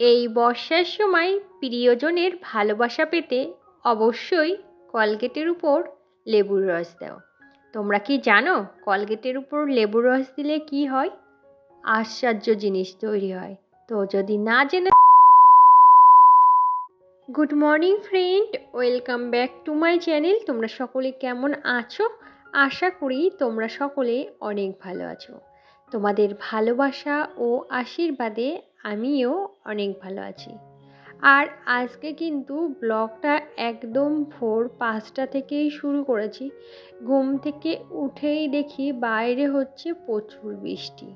এই বর্ষার সময় প্রিয়জনের ভালোবাসা পেতে অবশ্যই কলগেটের উপর লেবুর রস দাও। তোমরা কি জানো কলগেটের উপর লেবুর রস দিলে কি হয়? আশ্চর্য জিনিস তৈরি হয়। তো যদি না জেনে good morning friend, welcome back to my channel. তোমরা সকলে কেমন আছো? আশা করি তোমরা সকলে অনেক ভালো আছো। তোমাদের ভালোবাসা ও আশীর্বাদে আমিও অনেক ভালো আছি। আর আজকে কিন্তু ব্লগটা একদম ভোর পাঁচটা থেকেই শুরু করেছি। ঘুম থেকে উঠেই দেখি বাইরে হচ্ছে প্রচুর বৃষ্টি।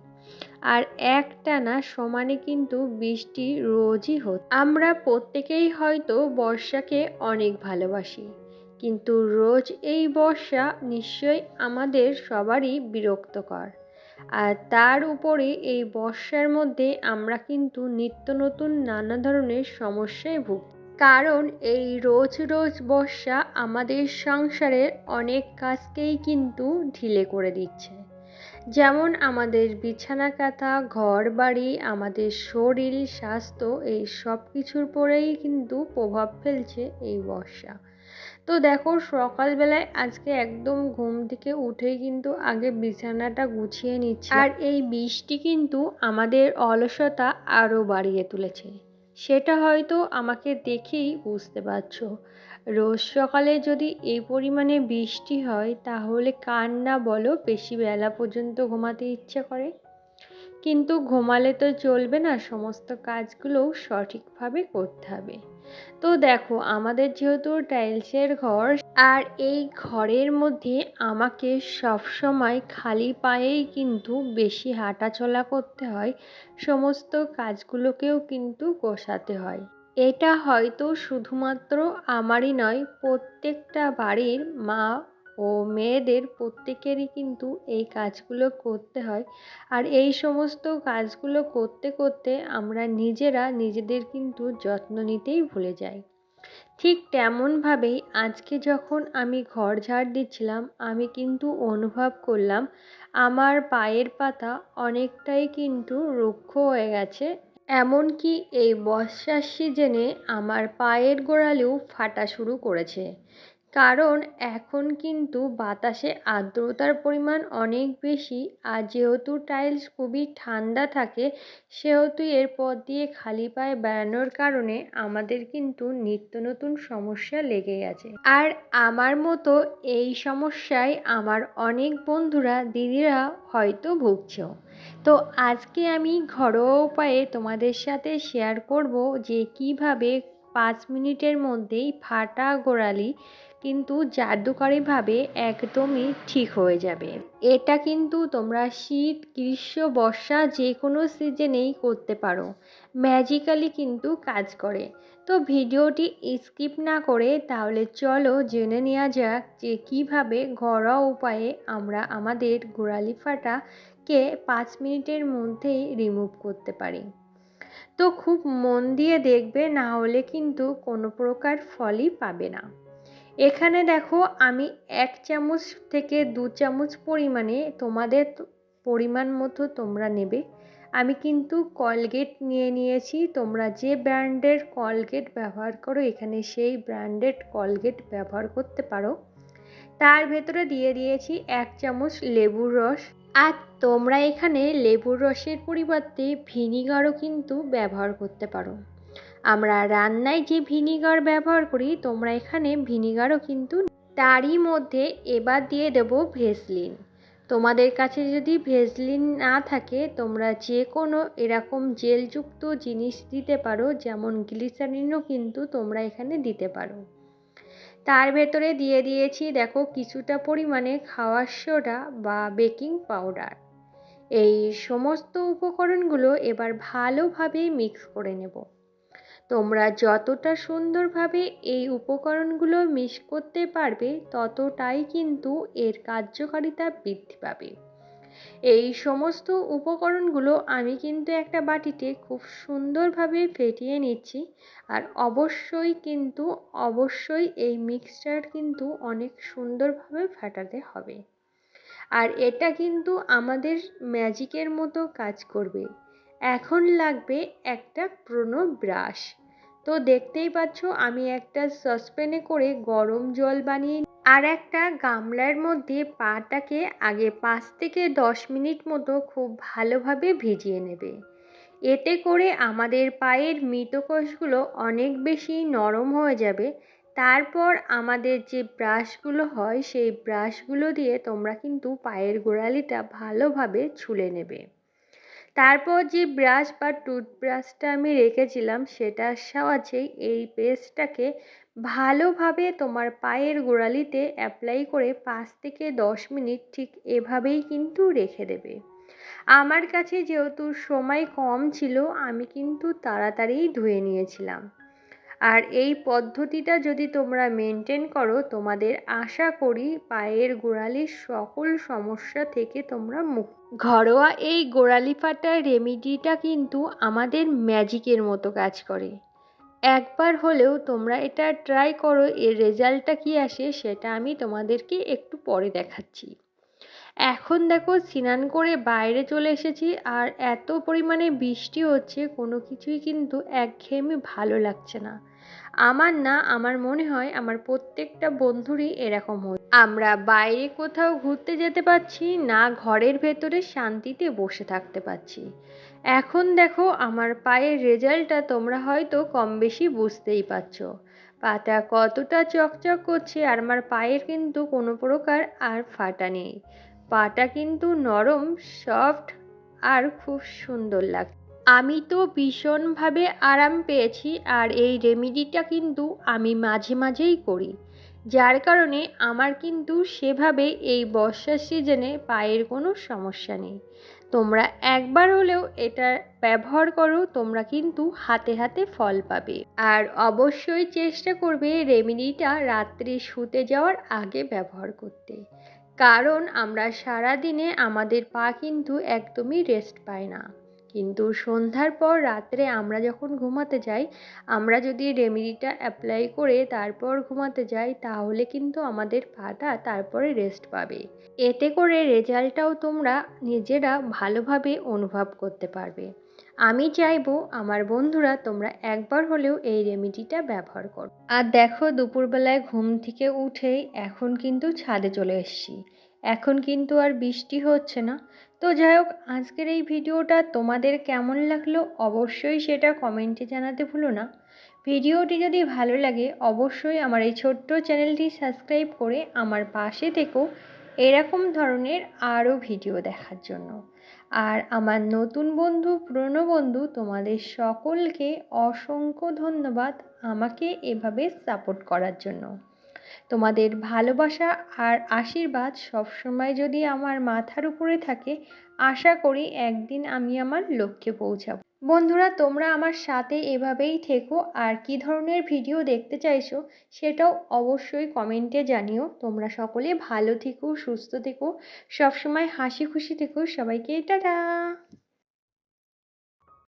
আর একটানা সমানে কিন্তু বৃষ্টি রোজই হচ্ছে আমরা প্রত্যেকেই হয়তো বর্ষাকে অনেক ভালোবাসি। কিন্তু রোজ এই বর্ষা নিশ্চয়ই আমাদের সবারই বিরক্তকর। আর তার উপরে এই বর্ষার মধ্যে আমরা কিন্তু নিত্য নতুন নানা ধরনের সমস্যায় ভুগ কারণ এই রোজ রোজ বর্ষা আমাদের সংসারের অনেক কাজকেই কিন্তু ঢিলে করে দিচ্ছে। যেমন আমাদের বিছানা কাঁথা, ঘর বাড়ি, আমাদের শরীর, স্বাস্থ্য, এই সব কিছুর পরেই কিন্তু প্রভাব ফেলছে এই বর্ষা। তো দেখো সকালবেলায় আজকে একদম ঘুম থেকে উঠেই কিন্তু আগে বিছানাটা গুছিয়ে নিচ্ছি। আর এই বৃষ্টি কিন্তু আমাদের অলসতা আরও বাড়িয়ে তুলেছে। সেটা হয়তো আমাকে দেখেই বুঝতে পারছ। রোজ সকালে যদি এই পরিমাণে বৃষ্টি হয়, তাহলে কার না বলো বেশি বেলা পর্যন্ত ঘুমাতে ইচ্ছে করে। কিন্তু ঘুমালে তো চলবে না, সমস্ত কাজগুলোও সঠিকভাবে করতে হবে। তো দেখো, আমাদের যেহেতু টাইলসের ঘর, আর এই ঘরের মধ্যে আমাকে সবসময় খালি পায়েই কিন্তু বেশি হাঁটাচলা করতে হয়, সমস্ত কাজগুলোকেও কিন্তু গোছাতে হয়। এটা হয়তো শুধুমাত্র আমারই নয়, প্রত্যেকটা বাড়ির মা ও মেয়েদের প্রত্যেকেরই কিন্তু এই কাজগুলো করতে হয়। আর এই সমস্ত কাজগুলো করতে করতে আমরা নিজেরা নিজেদের কিন্তু যত্ন নিতেই ভুলে যাই। ঠিক তেমনভাবেই আজকে যখন আমি ঘর ঝাড় দিচ্ছিলাম, আমি কিন্তু অনুভব করলাম আমার পায়ের পাতা অনেকটাই কিন্তু রুক্ষ হয়ে গেছে। এমনকি এই বর্ষার সিজনে আমার পায়ের গোড়ালেও ফাটা শুরু করেছে। কারণ এখন কিন্তু বাতাসে আর্দ্রতার পরিমাণ অনেক বেশি আর যেহেতু টাইলস খুবই ঠান্ডা থাকে, সেহেতু এর এরপর দিয়ে খালি পায়ে বেড়ানোর কারণে আমাদের কিন্তু নিত্য নতুন সমস্যা লেগে গেছে। আর আমার মতো এই সমস্যায় আমার অনেক বন্ধুরা, দিদিরা হয়তো ভুগছেও। তো আজকে আমি ঘরোয়া উপায়ে তোমাদের সাথে শেয়ার করব যে কীভাবে পাঁচ মিনিটের মধ্যেই ফাটা গোড়ালি কিন্তু জাদুকরীভাবে একদমই ঠিক হয়ে যাবে। এটা কিন্তু তোমরা শীত, গ্রীষ্ম, বর্ষা যে কোনো সিজনেই করতে পারো। ম্যাজিক্যালি কিন্তু কাজ করে। তো ভিডিওটি স্কিপ না করে তাহলে চলো জেনে নেওয়া যাক যে কীভাবে ঘরোয়া উপায়ে আমরা আমাদের গোড়ালি ফাটাকে পাঁচ মিনিটের মধ্যেই রিমুভ করতে পারি। তো খুব মন দিয়ে দেখবে না হলে কিন্তু কোনো প্রকার ফলই পাবে না। এখানে দেখো আমি এক চামচ থেকে দু চামচ পরিমাণে তোমাদের পরিমাণ মতো তোমরা নেবে। আমি কিন্তু কলগেট নিয়ে নিয়েছি। তোমরা যে ব্র্যান্ডের কলগেট ব্যবহার করো, এখানে সেই ব্র্যান্ডেড কলগেট ব্যবহার করতে পারো। তার ভেতরে দিয়ে দিয়েছি এক চামচ লেবুর রস। আর তোমরা এখানে লেবুর রসের পরিবর্তে ভিনিগারও কিন্তু ব্যবহার করতে পারো। আমরা রান্নায় যে ভিনিগার ব্যবহার করি, তোমরা এখানে ভিনিগারও কিন্তু তারই মধ্যে এবার দিয়ে দেবো ভেসলিন তোমাদের কাছে যদি ভেসলিন না থাকে, তোমরা যে কোনো এরকম জেলযুক্ত জিনিস দিতে পারো, যেমন গ্লিসারিনও কিন্তু তোমরা এখানে দিতে পারো। তার ভেতরে দিয়ে দিয়েছি, দেখো, কিছুটা পরিমাণে খাওয়ার সোডা বা বেকিং পাউডার। এই সমস্ত উপকরণগুলো এবার ভালোভাবে মিক্স করে নেব। তোমরা যতটা সুন্দরভাবে এই উপকরণগুলো মিক্স করতে পারবে, ততটাই কিন্তু এর কার্যকারিতা বৃদ্ধি পাবে। এই সমস্ত উপকরণগুলো আমি কিন্তু একটা বাটিতে খুব সুন্দরভাবে ফেটিয়ে নিচ্ছি আর অবশ্যই কিন্তু, অবশ্যই এই মিক্সচার কিন্তু অনেক সুন্দরভাবে ফাটাতে হবে। আর এটা কিন্তু আমাদের ম্যাজিকের মতো কাজ করবে। এখন লাগবে একটা পুরনো ব্রাশ। তো দেখতেই পাচ্ছ, আমি একটা সসপ্যানে করে গরম জল বানিয়ে আর একটা গামলার মধ্যে পাটাকে আগে পাঁচ থেকে দশ মিনিট মতো খুব ভালোভাবে ভিজিয়ে নেবে। এতে করে আমাদের পায়ের মৃতকোষগুলো অনেক বেশি নরম হয়ে যাবে। তারপর আমাদের যে ব্রাশগুলো হয়, সেই ব্রাশগুলো দিয়ে তোমরা কিন্তু পায়ের গোড়ালিটা ভালোভাবে ছুলে নেবে। তারপর যে ব্রাশ বা টুথব্রাশটা আমি রেখেছিলাম সেটার সাহায্যেই এই পেস্টটাকে ভালোভাবে তোমার পায়ের গোড়ালিতে অ্যাপ্লাই করে পাঁচ থেকে দশ মিনিট ঠিক এভাবেই কিন্তু রেখে দেবে। আমার কাছে যেহেতু সময় কম ছিল, আমি কিন্তু তাড়াতাড়িই ধুয়ে নিয়েছিলাম। আর এই পদ্ধতিটা যদি তোমরা মেনটেন করো, তোমাদের আশা করি পায়ের গোড়ালির সকল সমস্যা থেকে তোমরা মুক্ত। ঘরোয়া এই গোড়ালি ফাটার রেমিডিটা কিন্তু আমাদের ম্যাজিকের মতো কাজ করে। একবার হলেও তোমরা এটা ট্রাই করো, এর রেজাল্টটা কী আসে সেটা আমি তোমাদেরকে একটু পরে দেখাচ্ছি। এখন দেখো স্নান করে বাইরে চলে এসেছি আর এত পরিমাণে বৃষ্টি হচ্ছে, কোনো কিছুই কিন্তু একঘেয়েমি ভালো লাগছে না। আমার না, আমার মনে হয় আমার প্রত্যেকটা বন্ধুরই এরকম হয় আমরা বাইরে কোথাও ঘুরতে যেতে পারছি না, ঘরের ভেতরে শান্তিতে বসে থাকতে পারছি। এখন দেখো, আমার পায়ের রেজাল্টটা তোমরা হয়তো কম বেশি বুঝতেই পারছ। পাটা কতটা চকচক করছে আর আমার পায়ের কিন্তু কোনো প্রকার আর ফাটা নেই। পাটা কিন্তু নরম, সফট আর খুব সুন্দর লাগছে আমি তো ভীষণভাবে আরাম পেয়েছি আর এই রেমিডিটা কিন্তু আমি মাঝে মাঝেই করি। যার কারণে আমার কিন্তু সেভাবে এই বর্ষার সিজনে পায়ের কোনো সমস্যা নেই। তোমরা একবার হলেও এটা ব্যবহার করো, তোমরা কিন্তু হাতে হাতে ফল পাবে। আর অবশ্যই চেষ্টা করবে রেমিডিটা রাত্রে শুতে যাওয়ার আগে ব্যবহার করতে। কারণ আমরা সারা দিনে আমাদের পা কিন্তু একদমই রেস্ট পায় না। কিন্তু সন্ধ্যার পর রাত্রে আমরা যখন ঘুমাতে যাই, আমরা যদি রেমেডিটা অ্যাপ্লাই করে তারপর ঘুমাতে যাই, তাহলে কিন্তু আমাদের পাটা তারপরে রেস্ট পাবে। এতে করে রেজাল্টটাও তোমরা নিজেরা ভালোভাবে অনুভব করতে পারবে। আমি চাইব আমার বন্ধুরা তোমরা একবার হলেও এই রেমেডিটা ব্যবহার করো। আর দেখো দুপুরবেলায় ঘুম থেকে উঠেই এখন কিন্তু ছাদে চলে এসেছি। এখন কিন্তু আর বৃষ্টি হচ্ছে না। তো যাই হোক, আজকের এই ভিডিওটা তোমাদের কেমন লাগল অবশ্যই সেটা কমেন্টে জানাতে ভুলো না। ভিডিওটি যদি ভালো লাগে, অবশ্যই আমার এই ছোট্ট চ্যানেলটি সাবস্ক্রাইব করে আমার পাশে থেকেও এরকম ধরনের আরও ভিডিও দেখার জন্য। আর আমার নতুন বন্ধু, পুরনো বন্ধু, তোমাদের সকলকে অসংখ্য ধন্যবাদ আমাকে এভাবে সাপোর্ট করার জন্য। তোমাদের ভালোবাসা আর আশীর্বাদ সবসময় যদি আমার মাথার উপরে থাকে, আশা করি একদিন আমি আমার লক্ষ্যে পৌঁছাবো। বন্ধুরা, তোমরা আমার সাথে এভাবেই থেকো। আর কি ধরনের ভিডিও দেখতে চাইছো, সেটাও অবশ্যই কমেন্টে জানিও। তোমরা সকলে ভালো থেকো, সুস্থ থেকো, সবসময় হাসি খুশি থেকো। সবাইকে টাটা!